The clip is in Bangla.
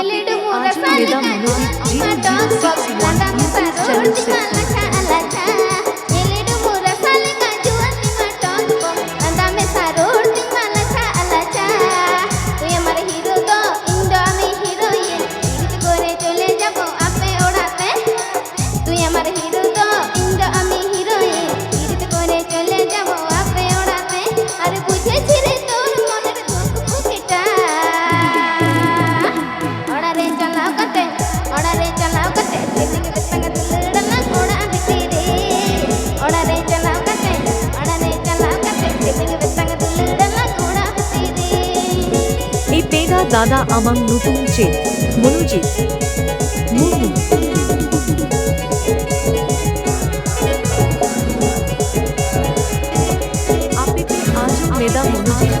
आपीट आज वेदा Manodeep ji zero six one two six seven seven আমার হিরো দাদা আমাং নতুন চেত মনোজিৎ মুর্মু আপনি আজও মেদা মনোজিৎ?